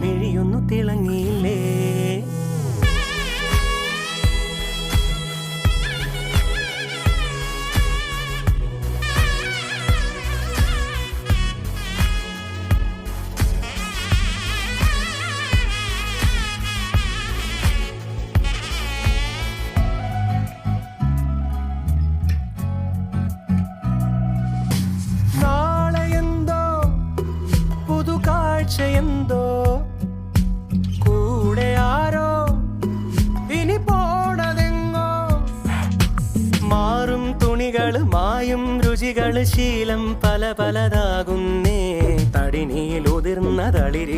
മിഴിയൊന്നു തിളങ്ങിയില്ലേ? നാളെയെന്തോ മാറും തുണികൾ മായും രുചികൾ ശീലം പല പലതാകുന്നേ. തടിനിയിൽ ഉതിർന്ന തളിരി